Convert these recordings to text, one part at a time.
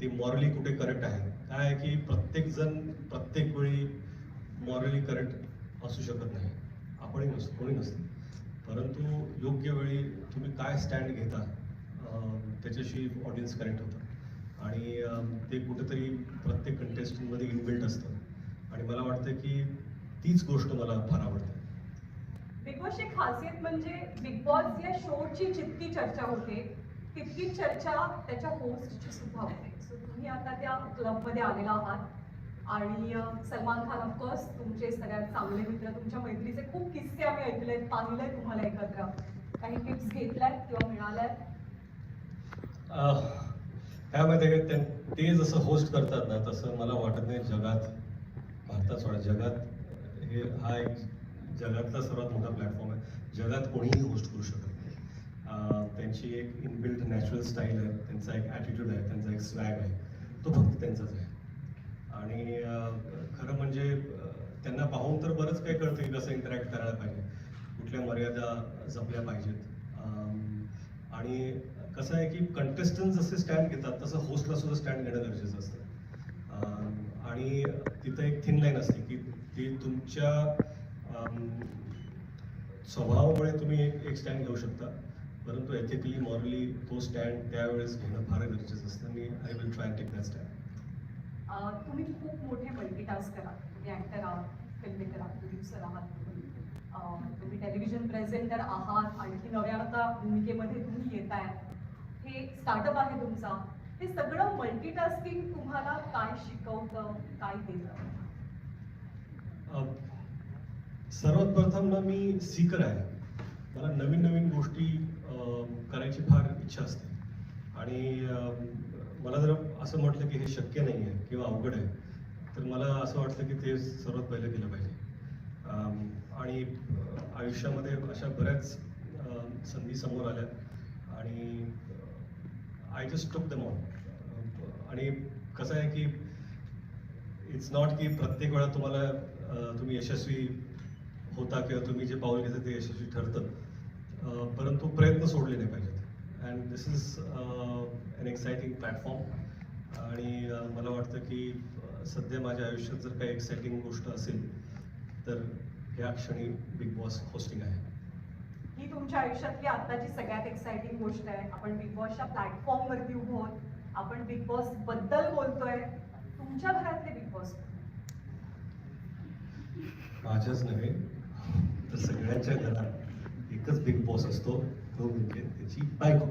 ते मॉरली कुठे करेक्ट आहे? काय आहे की प्रत्येक जण प्रत्येक वेळी मॉरली करेक्ट असू शकत नाही. आपणही नसतो कोणी नसतं. परंतु योग्य वेळी तुम्ही काय स्टँड घेता त्याच्याशी ऑडियन्स कनेक्ट होतं. आणि ते कुठेतरी प्रत्येक कंटेस्टमध्ये इनबिल्ट असतं. आणि मला वाटतं की तीच गोष्ट मला फार आवडते. बिग बॉसची खासियत म्हणजे बिग बॉस या शोची जितकी चर्चा होते तितकी चर्चा त्याच्या होस्टची सुद्धा होते. सो तुम्ही आता त्या क्लबमध्ये आलेला आहात. आणि सलमान खान ऑफकोर्स तुमचे सगळ्यात चांगले मित्र तुमच्या मैत्रीचे खूप किस्से आम्ही ऐकलेत पाहिलेत तुम्हाला एकत्र. काही टिप्स घेतल्यात किंवा मिळाल्यात? त्यामध्ये ते जसं होस्ट करतात ना तसं मला वाटत नाही जगात भारतात सोडा जगात हे हा एक जगातला सर्वात मोठा प्लॅटफॉर्म आहे. जगात कोणीही होस्ट करू शकतो नाही अह, त्यांची एक इनबिल्ट नॅचरल स्टाईल आहे. त्यांचा एक ॲटिट्यूड आहे. त्यांचा एक स्वॅग आहे. तो फक्त त्यांचाच आहे. आणि खरं म्हणजे त्यांना पाहून तर बरंच काही कळतं की कसं इंटरॅक्ट करायला पाहिजे. कुठल्या मर्यादा जपल्या पाहिजेत. आणि कसं आहे की कंटेस्टंट जसे स्टँड घेतात तसं होस्टला सुद्धा स्टँड घेणं गरजेचं असतं. आणि तिथं एक थिन लाईन असते की ती तुमच्या स्वभावामुळे तुम्ही एक स्टँड घेऊ शकता. परंतु एथिकली मॉरली तो स्टँड त्यावेळेस घेणं फार गरजेचं असतं. मी I will try take that stand तुम्ही खूप मोठे मल्टीटास्कर आहात तुम्ही ॲक्टर आहात फिल्मेकर आहात प्रोड्युसर आहात तुम्ही टेलिव्हिजन प्रेझेंटर आहात आणखी नव्या आता भूमिकेमध्ये तुम्ही येत आहे हे स्टार्टअप आहे तुमचा. हे सगळं मल्टीटास्किंग तुम्हाला काय शिकवतं काय देतं? सर्वात प्रथम ना मी सीकर आहे. मला नवीन नवीन गोष्टी करायची फार इच्छा असते. आणि मला जर असं म्हटलं की हे शक्य नाही आहे किंवा अवघड आहे तर मला असं वाटतं की ते सर्वात पहिलं केलं पाहिजे. आणि आयुष्यामध्ये अशा बऱ्याच संधी समोर आल्या. आणि आय जस्ट टुक द मॉन आणि कसं आहे की इट्स नॉट की प्रत्येक वेळा तुम्हाला तुम्ही यशस्वी होता किंवा तुम्ही जे पाऊल घेता ते यशस्वी ठरतं. परंतु प्रयत्न सोडले नाही पाहिजेत. And this is an exciting platform आणि मला वाटतं की सध्या माझ्या आयुष्यात जर काही एक्साइटिंग गोष्ट असेल तर ह्या क्षणी बिग बॉस होस्टिंग आहे. ही तुमच्या आयुष्यातली आत्ताची सगळ्यात एक्साइटिंग गोष्ट आहे. आपण बिग बॉसच्या प्लॅटफॉर्मवरती उभो आहोत. आपण बिग बॉसबद्दल बोलतोय. तुमच्या घरातले बिग बॉस माझ्याच नव्हे तर सगळ्यांच्या घरात एकच बिग बॉस असतो तो म्हणजे त्याची बायको.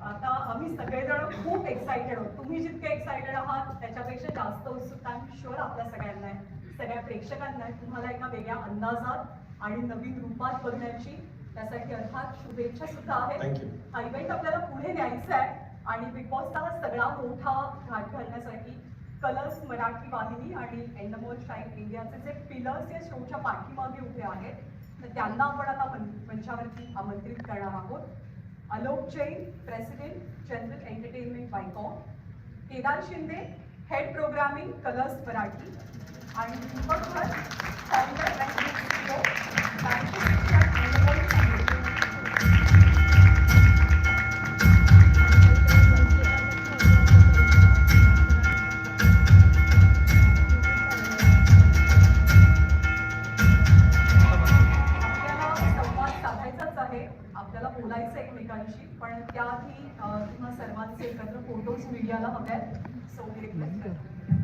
आता आम्ही सगळेजण खूप एक्साइटेड आहोत. तुम्ही जितके एक्साइटेड आहात त्याच्यापेक्षा जास्त उत्सुकता शुअर आपल्या सगळ्यांना आहे. सगळ्या प्रेक्षकांना तुम्हाला एका वेगळ्या अंदाजात आणि नवीन रूपात बघण्याची त्यासाठी अर्थात शुभेच्छा सुद्धा आहेत. हा इव्हेंट आपल्याला पुढे न्यायचा आहे. आणि बिग बॉसचा हा सगळा मोठा घाट घालण्यासाठी कलर्स मराठी वाहिनी आणि एनमोल शाईन इंडियाचे जे पिलर्स या शोच्या पाठीमागे उभे आहेत तर त्यांना आपण आता मंचावरती आमंत्रित करणार आहोत. Alok Jain president general entertainment Viacom Kedar Shinde head programming Colors Marathi. आणि दीपक भट आहे आपल्याला बोलायचं एकमेकांशी पण त्याआधी अं, तुम्हा सर्वांचे एकत्र फोटोज मीडियाला हव्यात सो रिक्वेस्ट करते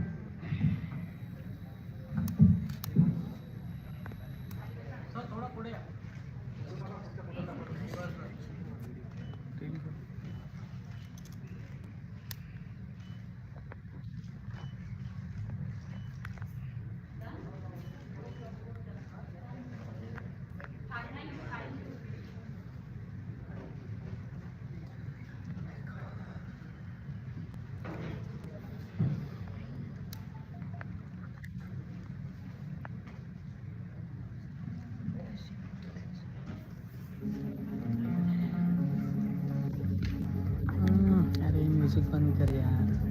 Joseph Van Garian